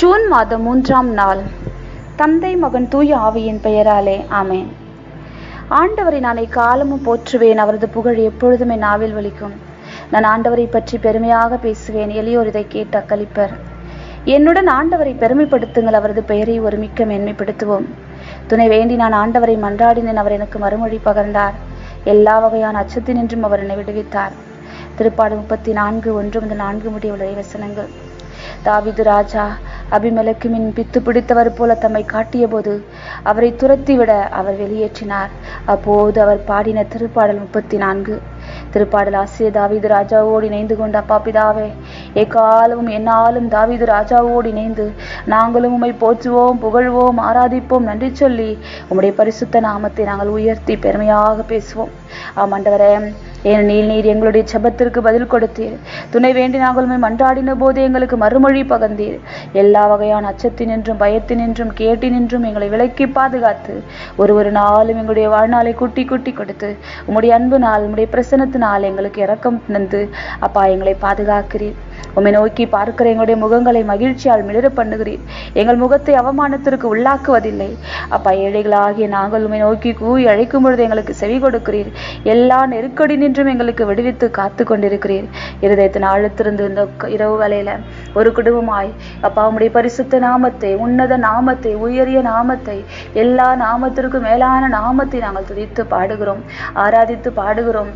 June மாதம் மூன்றாம் நாள். தந்தை மகன் தூய ஆவியின் பெயராலே ஆமேன். ஆண்டவரை நான் காலமும் போற்றுவேன் அவரது புகழ் எப்பொழுதும் என் நாவில் வலிக்கும் நான் ஆண்டவரை பற்றி பெருமையாக பேசுவேன் எளியோர் இதை கேட்ட அக்களிப்பர் என்னுடன் ஆண்டவரை பெருமைப்படுத்துங்கள் அவரது பெயரை ஒரு மிக்க மேன்மைப்படுத்துவோம். துணை வேண்டி நான் ஆண்டவரை மன்றாடினேன் அவர் எனக்கு மறுமொழி பகர்ந்தார். எல்லா வகையான அச்சத்தினின்றும் அவர் என்னை விடுவித்தார். திருப்பாடு முப்பத்தி நான்கு ஒன்று முதல் நான்கு முடிய உள்ள வசனங்கள். தாவிது ராஜா அபிமலக்கு மின் பித்து பிடித்தவர் போல தம்மை காட்டிய போது அவரை துரத்திவிட அவர் வெளியேற்றினார். அப்போது அவர் பாடின திருப்பாடல் முப்பத்தி நான்கு. திருப்பாடல் ஆசிரியர் தாவீது ராஜாவோடு இணைந்து கொண்ட அப்பா பிதாவே எக்காலமும் என்னாலும் தாவீது ராஜாவோடு இணைந்து நாங்களும் உம்மை போற்றுவோம் புகழ்வோம் ஆராதிப்போம் நன்றி சொல்லி உம்முடைய பரிசுத்த நாமத்தை நாங்கள் உயர்த்தி பெருமையாக பேசுவோம். ஆமாண்டவரே ஏனெனில் நீர் எங்களுடைய செபத்திற்கு பதில் கொடுத்தீர். துணை வேண்டி நாங்கள் மன்றாடின போது எங்களுக்கு மறுமொழி பகர்ந்தீர். எல்லா வகையான அச்சத்தினின்றும் பயத்தினின்றும் கேட்டினின்றும் எங்களை விலக்கி பாதுகாத்து ஒரு ஒரு நாளும் எங்களுடைய வாழ்நாளை குட்டி குட்டி கொடுத்து உம்முடைய அன்பு நாள் உம்முடைய பிரசனத்தினால் எங்களுக்கு இறக்கம் தந்து அப்பா எங்களை பாதுகாக்கிறீர். உம்மை நோக்கி பார்க்கிற எங்களுடைய முகங்களை மகிழ்ச்சியால் மிளிர பண்ணுகிறீர். எங்கள் முகத்தை அவமானத்திற்கு உள்ளாக்குவதில்லை. அப்பா ஏழைகளாகிய நாங்கள் உம்மை நோக்கி கூவி அழைக்கும் பொழுது எங்களுக்கு செவி கொடுக்கிறீர். எல்லா நெருக்கடி நின்றும் எங்களுக்கு விடுவித்து காத்து கொண்டிருக்கிறீர். இருதயத்தின் ஆழத்திருந்து இந்த இரவு வேலையில ஒரு குடும்பமாய் அப்பா உம்முடைய பரிசுத்த நாமத்தை உன்னத நாமத்தை உயரிய நாமத்தை எல்லா நாமத்திற்கும் மேலான நாமத்தை நாங்கள் துதித்து பாடுகிறோம் ஆராதித்து பாடுகிறோம்.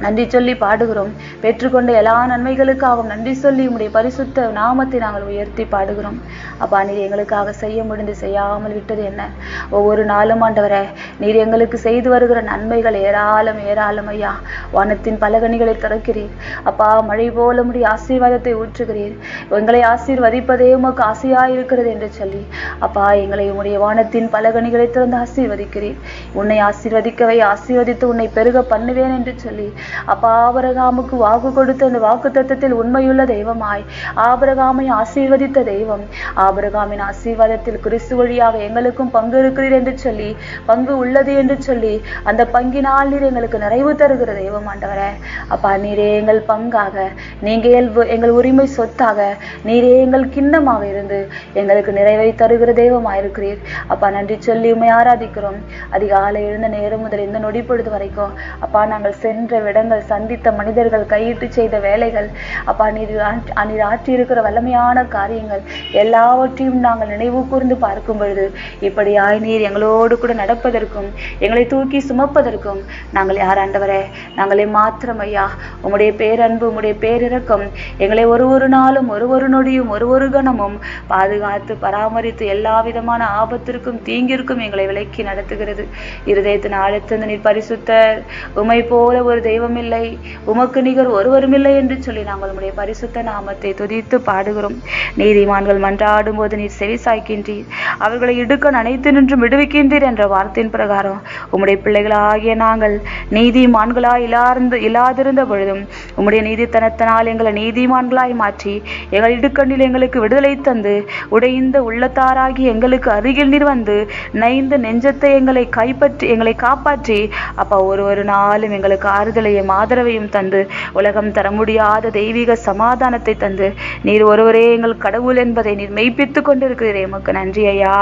நன்றி சொல்லி பாடுகிறோம். பெற்றுக்கொண்ட எல்லா நன்மைகளுக்காகவும் நன்றி சொல்லி உம்முடைய பரிசுத்த நாமத்தை நாங்கள் உயர்த்தி பாடுகிறோம். அப்பா நீர் எங்களுக்காக செய்ய முடிந்து செய்யாமல் விட்டது என்ன? ஒவ்வொரு நாளும் ஆண்டவரை நீர் எங்களுக்கு செய்து வருகிற நன்மைகள் ஏராளம் ஏராளம் ஐயா. வானத்தின் பலகணிகளை திறக்கிறீர். அப்பா மழை போல உம்முடைய ஆசீர்வாதத்தை ஊற்றுகிறீர். எங்களை ஆசீர்வதிப்பதே உமக்கு ஆசையாயிருக்கிறது என்று சொல்லி அப்பா எங்களை உடைய வானத்தின் பலகணிகளை திறந்து ஆசீர்வதிக்கிறீர். உன்னை ஆசீர்வதிக்கவை ஆசீர்வதித்து உன்னை பெருக பண்ணுவேன் என்று சொல்லி அப்பா ஆபரகாமுக்கு வாக்கு கொடுத்த அந்த வாக்கு தத்தத்தில் உண்மையுள்ள தெய்வமாய் ஆபரகாமை ஆசீர்வதித்த தெய்வம் ஆபரகாமின் ஆசீர்வாதத்தில் கிறிஸ்து வழியாக எங்களுக்கும் பங்கு இருக்கிறீர் என்று சொல்லி பங்கு உள்ள உள்ளது என்று சொல்லி அந்த பங்கினால் நீர் எங்களுக்கு நிறைவு தருகிற தெய்வம் ஆண்டவரே. அப்பா நீரே எங்கள் பங்காக. நீங்க எங்கள் உரிமை சொத்தாக. நீரே எங்கள் கிண்ணமாக இருந்து எங்களுக்கு நிறைவை தருகிற தெய்வமாக இருக்கிறீர் அப்பா நன்றி சொல்லி உண்மை ஆராதிக்கிறோம். அதிகாலை எழுந்த நேரம் முதல் இந்த நொடி பொழுது வரைக்கும் அப்பா நாங்கள் சென்ற விடங்கள் சந்தித்த மனிதர்கள் கையிட்டு செய்த வேலைகள் அப்பா நீர் ஆற்றி- நீர் ஆற்றியிருக்கிற வல்லமையான காரியங்கள் எல்லாவற்றையும் நாங்கள் நினைவு கூர்ந்து பார்க்கும் பொழுது இப்படியாய் நீர் எங்களோடு கூட நடப்பதற்கும் சுமப்பதற்கும் எங்களை தூக்கி சுமப்பதற்கும் நாங்கள் யார் ஆண்டவரே? நாங்களே மாத்திரம் ஐயா உம்முடைய பேரன்பு உம்முடைய பேரிறக்கம் எங்களை ஒரு ஒரு நாளும் ஒரு ஒரு நொடியும் ஒரு ஒரு கணமும் பாதுகாத்து பராமரித்து எல்லா விதமான ஆபத்திற்கும் தீங்கிற்கும் எங்களை விலக்கி நடத்துகிறது. இருதயத்தின் ஆழத்திருந்து நீர் பரிசுத்தர். உமை போல ஒரு தெய்வம் இல்லை உமக்கு நிகர் ஒருவரும் இல்லை என்று சொல்லி நாங்கள் உம்முடைய பரிசுத்த நாமத்தை துதித்து பாடுகிறோம். நீதிமான்கள் மன்றாடும் போது நீர் செவி சாய்க்கின்றீர் அவர்களை இடுக்க அனைத்து நின்றும் விடுவிக்கின்றீர் என்ற வார்த்தையின் பிரகாரம். உம்முடைய பிள்ளைகளாகிய நாங்கள் நீதிமான்களாய் இல்லார்ந்து இல்லாதிருந்த பொழுதும் உம்முடைய நீதித்தனத்தினால் எங்களை நீதிமான்களாய் மாற்றி எங்கள் இடுக்கண்ணில் எங்களுக்கு விடுதலை தந்து உடைந்த உள்ளத்தாராகி எங்களுக்கு அருகில் நீர் வந்து நைந்த நெஞ்சத்தை எங்களை கைப்பற்றி எங்களை காப்பாற்றி அப்பா ஒரு ஒரு நாளும் எங்களுக்கு ஆறுதலையும் ஆதரவையும் தந்து உலகம் தர முடியாத தெய்வீக சமாதானத்தை தந்து நீர் ஒருவரே எங்கள் கடவுள் என்பதை நீர் மெய்ப்பித்துக் கொண்டிருக்கிறீரே. எமக்கு நன்றி ஐயா.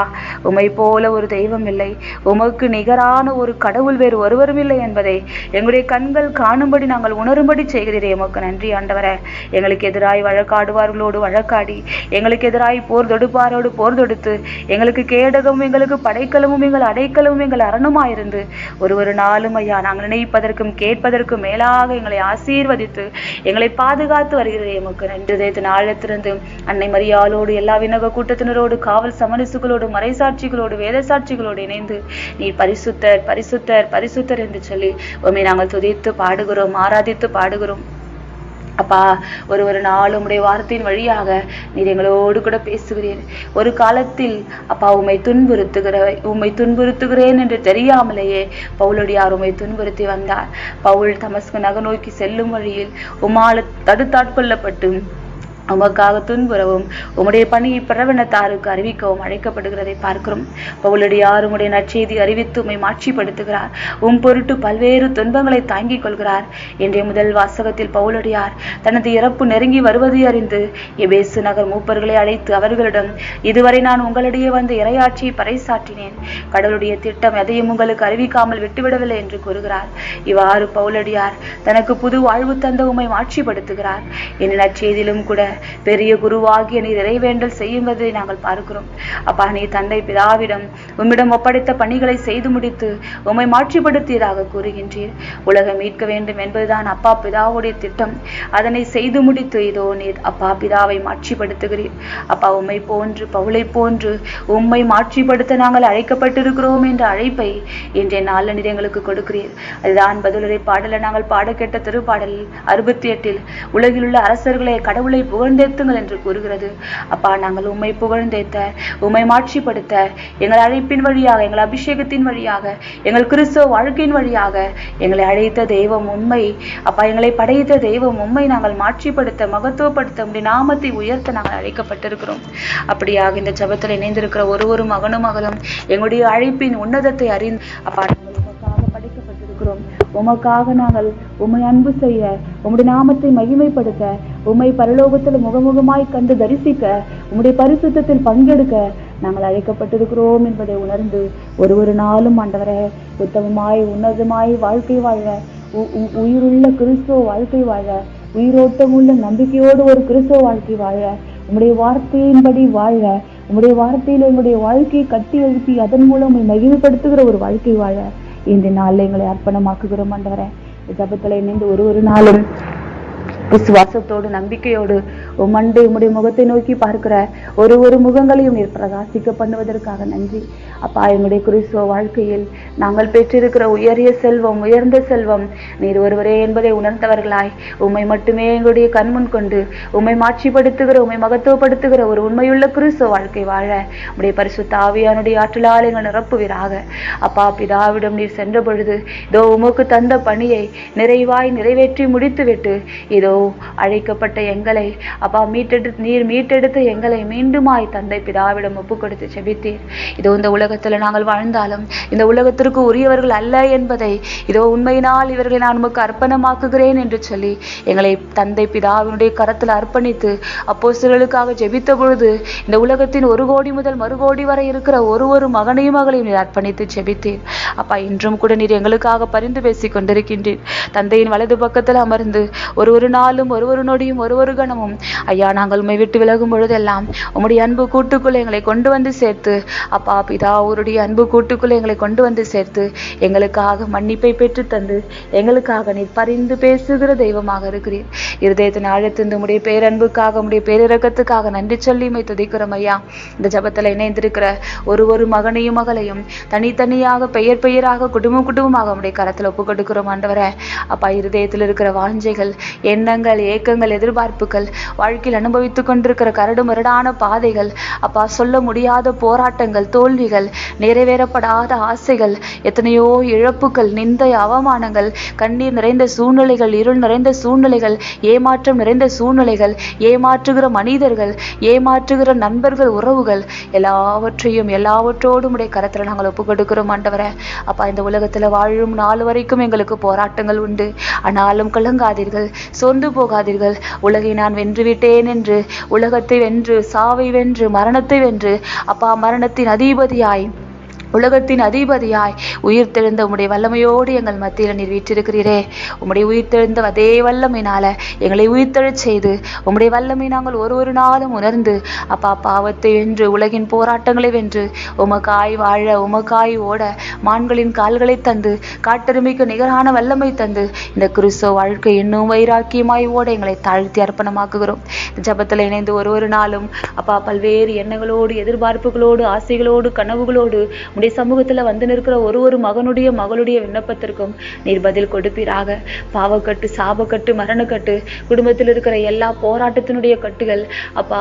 உமை போல ஒரு தெய்வம் இல்லை. உமக்கு நிகரான ஒரு கடவுள் வேறு ஒருவரும் இல்லை என்பதை எங்களுடைய கண்கள் காணும்படி நாங்கள் உணரும்படி செய்கிறீரே எமக்கு நன்றி ஆண்டவரே. எங்களுக்கு எதிராய் வழக்காடுவார்களோடு வழக்காடி எங்களுக்கு எதிராய் போர் தொடுப்பாரோடு போர் தொடுத்து எங்களுக்கு கேடகமும் எங்களுக்கு படைக்கலமும் எங்கள் அடைக்கலமும் எங்கள் அரணுமாயிருந்து ஒரு ஒரு நாளும் ஐயா நாங்கள் நினைப்பதற்கும் கேட்பதற்கும் மேலாக எங்களை ஆசீர்வதித்து எங்களை பாதுகாத்து வருகிறதே எமக்கு நன்றி. இதயத்தின் ஆழத்திலிருந்து அன்னை மரியாளோடு எல்லா விண்ணக கூட்டத்தினரோடு காவல் சமரசுகளோடு மறைசாட்சிகளோடு வேத சாட்சிகளோடு இணைந்து நீ பரிசுத்தர் பரிசுத்தர் பரிசுத்தர் என்று சொல்லி உம்மை நாங்கள் துதித்து பாடுகிறோம் ஆராதித்து பாடுகிறோம். அப்பா ஒரு ஒரு நாள் உம்முடைய வார்த்தையின் வழியாக நீர் எங்களோடு கூட பேசுகிறீர். ஒரு காலத்தில் அப்பா உம்மை துன்புறுத்துகிற உம்மை துன்புறுத்துகிறேன் என்று தெரியாமலேயே பவுலடியார் உம்மை துன்புறுத்தி வந்தார். பவுல் தமஸ்கு நகர் நோக்கி செல்லும் வழியில் உமால தடுத்தாட்கொள்ளப்பட்டு உமக்காக துன்புறவும் உம்முடைய பணியை பிரவணத்தாருக்கு அறிவிக்கவும் அழைக்கப்படுகிறதை பார்க்கிறோம். பவுலடியார் உம்முடைய நற்செய்தி அறிவித்து உம்மை மாட்சிப்படுத்துகிறார். உம் பொருட்டு பல்வேறு துன்பங்களை தாங்கிக் கொள்கிறார். இன்றைய முதல் வாசகத்தில் பவுலடியார் தனது இறப்பு நெருங்கி வருவதை அறிந்து எபேசு நகர் மூப்பர்களை அழைத்து அவர்களிடம் இதுவரை நான் உங்களிடையே வந்து இறையாட்சியை பறைசாற்றினேன். கடவுளுடைய திட்டம் எதையும் உங்களுக்கு அறிவிக்காமல் விட்டுவிடவில்லை என்று கூறுகிறார். இவ்வாறு பவுலடியார் தனக்கு புது வாழ்வு தந்த உம்மை மாட்சிப்படுத்துகிறார். என் நற்செய்தியிலும் கூட பெரிய குருவாகிய நீர் இறைவேண்டல் செய்யும்பதை நாங்கள் பார்க்கிறோம். அப்பா நீ தந்தை பிதாவிடம் உம்மிடம் ஒப்படைத்த பணிகளை செய்து முடித்து உம்மை மாற்றிப்படுத்தியதாக கூறுகின்றீர். உலகம் மீட்க வேண்டும் என்பதுதான் அப்பா பிதாவுடைய திட்டம். அதனை செய்து முடித்து இதோ நீர் அப்பா பிதாவை மாற்றிப்படுத்துகிறீர். அப்பா உம்மை போன்று பவுளை போன்று உம்மை மாற்றிப்படுத்த நாங்கள் அழைக்கப்பட்டிருக்கிறோம் என்ற அழைப்பை இன்றைய நாளில் நீர் எங்களுக்கு கொடுக்கிறீர். அதுதான் பதிலுரை பாடலை நாங்கள் பாட கேட்ட திருப்பாடல் அறுபத்தி எட்டில் உலகில் உள்ள அரசர்களை கடவுளை புகழ் புகழ்ந்தேத்துங்கள் என்று கூறுகிறது. அப்பா நாங்கள் உம்மை புகழ்ந்தேத்த உம்மை மாட்சிப்படுத்த எங்கள் அழைப்பின் வழியாக எங்கள் அபிஷேகத்தின் வழியாக எங்கள் கிறிஸ்தவ வாழ்க்கையின் வழியாக எங்களை அழைத்த தெய்வம் உண்மை அப்பா எங்களை படைத்த தெய்வம் உண்மை நாங்கள் மாட்சிப்படுத்த மகத்துவப்படுத்த உடைய நாமத்தை உயர்த்த நாங்கள் அழைக்கப்பட்டிருக்கிறோம். அப்படியாக இந்த ஜபத்தில் இணைந்திருக்கிற ஒரு ஒரு மகனும் மகளும் எங்களுடைய அழைப்பின் உன்னதத்தை அறிந்து அப்பா நாங்கள் உமக்காக படைக்கப்பட்டிருக்கிறோம். உமக்காக நாங்கள் உம்மை அன்பு செய்ய உம்முடைய நாமத்தை மகிமைப்படுத்த உம்மை பரலோகத்தில் முகமுகமாய் கண்டு தரிசிக்க உம்முடைய பரிசுத்தத்தில் பங்கெடுக்க நாங்கள் அழைக்கப்பட்டிருக்கிறோம் என்பதை உணர்ந்து ஒரு ஒரு நாளும் ஆண்டவரே உத்தமமாய் உன்னதமாய் வாழ்க்கை வாழ உ- உ- உயிருள்ள கிறிஸ்துவ வாழ்க்கை வாழ உயிரோட்டமுள்ள நம்பிக்கையோடு ஒரு கிறிஸ்துவ வாழ்க்கை வாழ உம்முடைய வார்த்தையின்படி வாழ உம்முடைய வார்த்தையில் உங்களுடைய வாழ்க்கையை கட்டி எழுப்பி அதன் மூலம் உண்மை மகிழ்வுபடுத்துகிற ஒரு வாழ்க்கை வாழ இந்த நாளில் எங்களை அர்ப்பணமாக்குகிறோம் ஆண்டவரே. ஜபத்தில் இணைந்து ஒரு ஒரு நாளும் விசுவாசத்தோடு நம்பிக்கையோடு உமண்டு உம்முடைய முகத்தை நோக்கி பார்க்கிற ஒரு ஒரு முகங்களையும் நீர் பிரகாசிக்க பண்ணுவதற்காக நன்றி. அப்பா எங்களுடைய கிறிஸ்துவ வாழ்க்கையில் நாங்கள் பெற்றிருக்கிற உயரிய செல்வம் உயர்ந்த செல்வம் நீர் ஒருவரே என்பதை உணர்ந்தவர்களாய் உம்மை மட்டுமே எங்களுடைய கண்முன் கொண்டு உம்மை மாட்சிப்படுத்துகிற உம்மை மகத்துவப்படுத்துகிற ஒரு உண்மையுள்ள கிறிஸ்துவ வாழ்க்கை வாழ உடைய பரிசுத்த ஆவியானுடைய ஆற்றலால் எங்கள் நிரப்புவீராக. அப்பா பிதாவிடம் நீர் சென்ற பொழுது இதோ உமக்கு தந்த பணியை நிறைவாய் நிறைவேற்றி முடித்துவிட்டு இதோ அழைக்கப்பட்ட எங்களை. அப்பா மீட்டெடு நீர் மீட்டெடுத்து எங்களை மீண்டுமாய் தந்தை பிதாவிடம் ஒப்பு கொடுத்து செபித்தீர். இதோ இந்த உலகத்தில் நாங்கள் வாழ்ந்தாலும் இந்த உலகத்திற்கு உரியவர்கள் அல்ல என்பதை இதோ உண்மையினால் இவர்களை நான் உமக்கு அர்ப்பணமாக்குகிறேன் என்று சொல்லி எங்களை தந்தை பிதாவினுடைய கரத்தில் அர்ப்பணித்து அப்போ சிலர்களுக்காக ஜெபித்த பொழுது இந்த உலகத்தின் ஒரு கோடி முதல் மறு கோடி வரை இருக்கிற ஒரு ஒரு மகனையும் மகளையும் நீர் அர்ப்பணித்து ஜெபித்தீர் அப்பா இன்றும் கூட நீர் எங்களுக்காக பரிந்து பேசிக் கொண்டிருக்கின்றீர் தந்தையின் வலது பக்கத்தில் அமர்ந்து ஒரு ஒரு நாள் நாளும் ஒரு ஒரு நொடியும் கணமும் ஐயா நாங்கள் உண்மை விட்டு விலகும் பொழுதெல்லாம் உம்முடைய அன்பு கூட்டுக்குள்ளே எங்களை கொண்டு வந்து சேர்த்து அப்பா பிதா அவருடைய அன்பு கூட்டுக்குள்ளே எங்களை கொண்டு வந்து சேர்த்து எங்களுக்காக மன்னிப்பை பெற்று தந்து எங்களுக்காக நீ பரிந்து பேசுகிற தெய்வமாக இருக்கிறீர். இருதயத்தின் ஆழத்திருந்து உடைய பேரன்புக்காக உடைய பேரிறக்கத்துக்காக நன்றி சொல்லி மை துதிக்கிறோம் ஐயா. இந்த ஜபத்தில் இணைந்திருக்கிற ஒரு ஒரு மகனையும் மகளையும் தனித்தனியாக பெயர் பெயராக குடும்பம் குடும்பமாக உடைய கரத்தில் ஒப்பு கொடுக்கிறோம் ஆண்டவரை. அப்பா இருதயத்தில் இருக்கிற வாஞ்சைகள் என்ன எண்ணங்கள் ஏக்கங்கள் எதிர்பார்ப்புகள் வாழ்க்கையில் அனுபவித்துக் கொண்டிருக்கிற கரடு முரடான பாதைகள் அப்பா சொல்ல முடியாத போராட்டங்கள் தோல்விகள் நிறைவேறப்படாத ஆசைகள் எத்தனையோ இழப்புகள் நிந்தை அவமானங்கள் கண்ணீர் நிறைந்த சூழ்நிலைகள் இருள் நிறைந்த சூழ்நிலைகள் ஏமாற்றம் நிறைந்த சூழ்நிலைகள் ஏமாற்றுகிற மனிதர்கள் ஏமாற்றுகிற நண்பர்கள் உறவுகள் எல்லாவற்றையும் எல்லாவற்றோடும் உடைய கரத்தில் நாங்கள் ஒப்பு கொடுக்கிறோம் ஆண்டவரே. அப்பா இந்த உலகத்தில் வாழும் நாள் வரைக்கும் எங்களுக்கு போராட்டங்கள் உண்டு. ஆனாலும் கலங்காதீர்கள். சோர்ந்து போகாதீர்கள். உலகை நான் வென்று விட்டேன் என்று உலகத்தை வென்று சாவை வென்று மரணத்தை வென்று அப்பா மரணத்தின் அதிபதியாய் உலகத்தின் அதிபதியாய் உயிர்த்தெழுந்த உம்முடைய வல்லமையோடு எங்கள் மத்தியில் நீர் வீற்றிருக்கிறீரே. உம்முடைய உயிர்த்தெழுந்த அதே வல்லமையினால எங்களை உயிர்த்தெழச் செய்து உம்முடைய வல்லமை நாங்கள் ஒரு ஒரு நாளும் உணர்ந்து அப்பா பாவத்தை வென்று உலகின் போராட்டங்களை வென்று உமக்காய் வாழ உமக்காய் ஓட மான்களின் கால்களை தந்து காட்டெருமைக்கு நிகரான வல்லமை தந்து இந்த கிறிஸ்தவ வாழ்க்கை இன்னும் வைராக்கியமாய் ஓட எங்களை தாழ்த்தி அர்ப்பணமாக்குகிறோம். ஜபத்தில் இணைந்து ஒரு ஒரு நாளும் அப்பா பல்வேறு எண்ணங்களோடு எதிர்பார்ப்புகளோடு ஆசைகளோடு கனவுகளோடு உடைய சமூகத்தில் வந்து நிற்கிற ஒரு ஒரு மகனுடைய மகளுடைய விண்ணப்பத்திற்கும் நீர் பதில் கொடுப்பீராக. பாவக்கட்டு சாபக்கட்டு மரணக்கட்டு குடும்பத்தில் இருக்கிற எல்லா போராட்டத்தினுடைய கட்டுகள் அப்பா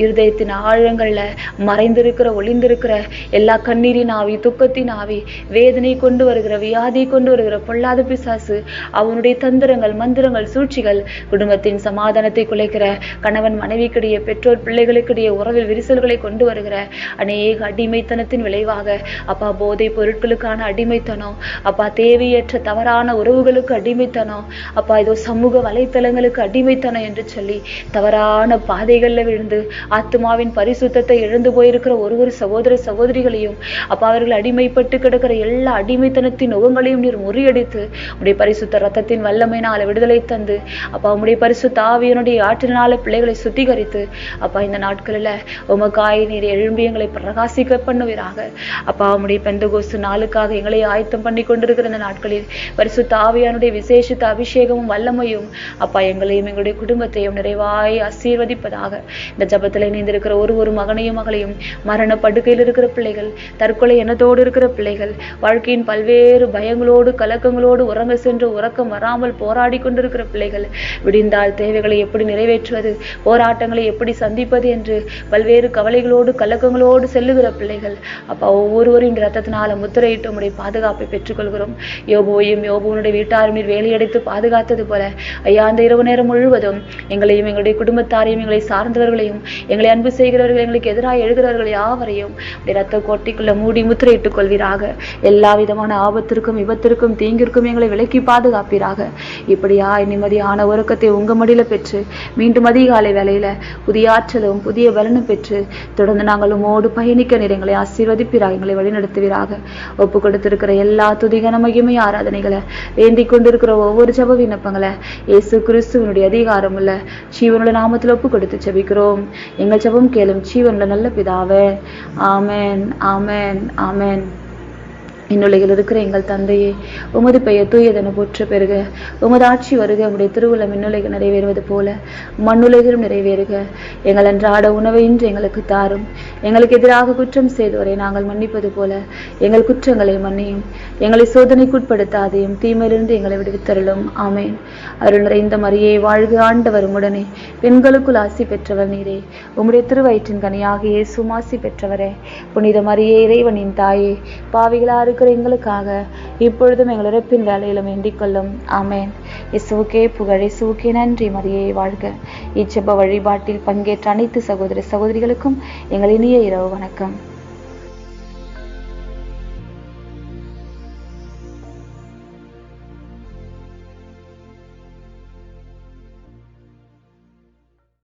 இருதயத்தின் ஆழங்களில் மறைந்திருக்கிற ஒளிந்திருக்கிற எல்லா கண்ணீரின் ஆவி துக்கத்தின் ஆவி வேதனை கொண்டு வருகிற வியாதி கொண்டு வருகிற பொல்லாத பிசாசு அவனுடைய தந்திரங்கள் மந்திரங்கள் சூழ்ச்சிகள் குடும்பத்தின் சமாதானத்தை குலைக்கிற கணவன் மனைவிக்கிடையே பெற்றோர் பிள்ளைகளுக்கிடையே உறவில் விரிசல்களை கொண்டு வருகிற அநேக அடிமைத்தனத்தின் விளைவாக அப்பா போதை பொருட்களுக்கான அடிமைத்தனம். அப்பா தேவையற்ற தவறான உறவுகளுக்கு அடிமைத்தனம். அப்பா இதோ சமூக வலைத்தளங்களுக்கு அடிமைத்தனம் என்று சொல்லி தவறான பாதைகளில் விழுந்து ஆத்மாவின் பரிசுத்தத்தை இழந்து போயிருக்கிற ஒரு ஒரு சகோதர சகோதரிகளையும் அப்பா அவர்கள் அடிமைப்பட்டு கிடக்கிற எல்லா அடிமைத்தனத்தின் நுகங்களையும் நீர் முறியடித்து உடைய பரிசுத்த ரத்தத்தின் வல்லமையினால விடுதலை தந்து அப்பா உடைய பரிசுத்த ஆவியனுடைய ஆற்றினால பிள்ளைகளை சுத்திகரித்து அப்பா இந்த நாட்களில் உமக்காய் நீர் எழும்பியங்களை பிரகாசிக்க பண்ணுவீராக. அப்பா உம்முடைய பெந்தகோசு நாளுக்காக எங்களை ஆயத்தம் பண்ணி கொண்டிருக்கிற இந்த நாட்களில் பரிசு தாவியானுடைய விசேஷித்த அபிஷேகமும் வல்லமையும் அப்பா எங்களையும் எங்களுடைய குடும்பத்தையும் நிறைவாய் ஆசீர்வதிப்பதாக. இந்த ஜபத்தில் இணைந்திருக்கிற ஒரு ஒரு மகனையும் மகளையும் மரண படுக்கையில் இருக்கிற பிள்ளைகள் தற்கொலை எண்ணத்தோடு இருக்கிற பிள்ளைகள் வாழ்க்கையின் பல்வேறு பயங்களோடு கலக்கங்களோடு உறங்க சென்று உறக்கம் வராமல் போராடி கொண்டிருக்கிற பிள்ளைகள் விடிந்தால் தேவைகளை எப்படி நிறைவேற்றுவது போராட்டங்களை எப்படி சந்திப்பது என்று பல்வேறு கவலைகளோடு கலக்கங்களோடு செல்லுகிற பிள்ளைகள் அப்பா ஒவ்வொருவரின் ரத்தத்தினால முத்திரையிட்டு உடைய பாதுகாப்பை பெற்றுக்கொள்கிறோம். யோபுவையும் யோபுவனுடைய வீட்டாரும் நீர் வேலையடைத்து பாதுகாத்தது போல ஐயா அந்த இரவு நேரம் முழுவதும் எங்களையும் எங்களுடைய குடும்பத்தாரையும் எங்களை சார்ந்தவர்களையும் எங்களை அன்பு செய்கிறவர்கள் எங்களுக்கு எதிராக எழுகிறவர்கள் யாவரையும் உடைய ரத்த கோட்டைக்குள்ள மூடி முத்திரையிட்டுக் கொள்வீராக. எல்லா விதமான ஆபத்திற்கும் விபத்திற்கும் தீங்கிற்கும் எங்களை விலக்கி பாதுகாப்பீராக. இப்படியா நிம்மதியான உறக்கத்தை உங்க மடியில பெற்று மீண்டும் அதிகாலை வேலையில புதிய ஆற்றலும் புதிய பலனும் பெற்று தொடர்ந்து நாங்கள் உமோடு பயணிக்க நிறங்களை ஆசீர்வதிப்பு ஆசீர்வதிப்பீராக எங்களை வழிநடத்துவீராக. ஒப்பு கொடுத்திருக்கிற எல்லா துதிகன மகிமை ஆராதனைகளை வேண்டிக் கொண்டிருக்கிற ஒவ்வொரு ஜப விண்ணப்பங்களை இயேசு கிறிஸ்துவனுடைய அதிகாரம் உள்ள ஜீவனுள்ள நாமத்தில் ஒப்பு கொடுத்து ஜெபிக்கிறோம். எங்கள் ஜபம் கேளும் ஜீவனுள்ள நல்ல பிதாவே. ஆமேன் ஆமேன் ஆமேன். இன்னுலகில் இருக்கிற எங்கள் தந்தையே உமது பெயர் தூயதென போற்ற பெறுக உமது ஆட்சி வருக உம்முடைய திருவுளம் மின்னுலைகள் நிறைவேறுவது போல. மண்ணுலகிலும் நிறைவேறுக. எங்கள் அன்றாட உணவை இன்று எங்களுக்கு தாரும். எங்களுக்கு எதிராக குற்றம் செய்தோரை நாங்கள் மன்னிப்பது போல. எங்கள் குற்றங்களை மன்னியும். எங்களை சோதனைக்குட்படுத்தாதையும் தீமையிலிருந்து எங்களை விடுவித்தருளும். ஆமேன். அருள் நிறைந்த மரியை வாழ்க ஆண்டவர் உடனே பெண்களுக்குள் ஆசி பெற்றவர் நீரே. உம்முடைய திருவயிற்றின் கனியாக இயேசுவும் பெற்றவரே. புனித மரியே இறைவனின் தாயே. பாவிகளாறு இருக்கிற எங்களுக்காக இப்பொழுதும் எங்கள் இறப்பின் வேலையிலும் வேண்டிக்கொள்ளும் ஆமேன். இசுவுக்கே புகழ். இசுவுக்கே நன்றி. மரியை வாழ்க. இச்செப வழிபாட்டில் பங்கேற்ற அனைத்து சகோதர சகோதரிகளுக்கும் எங்கள் இனிய இரவு வணக்கம்.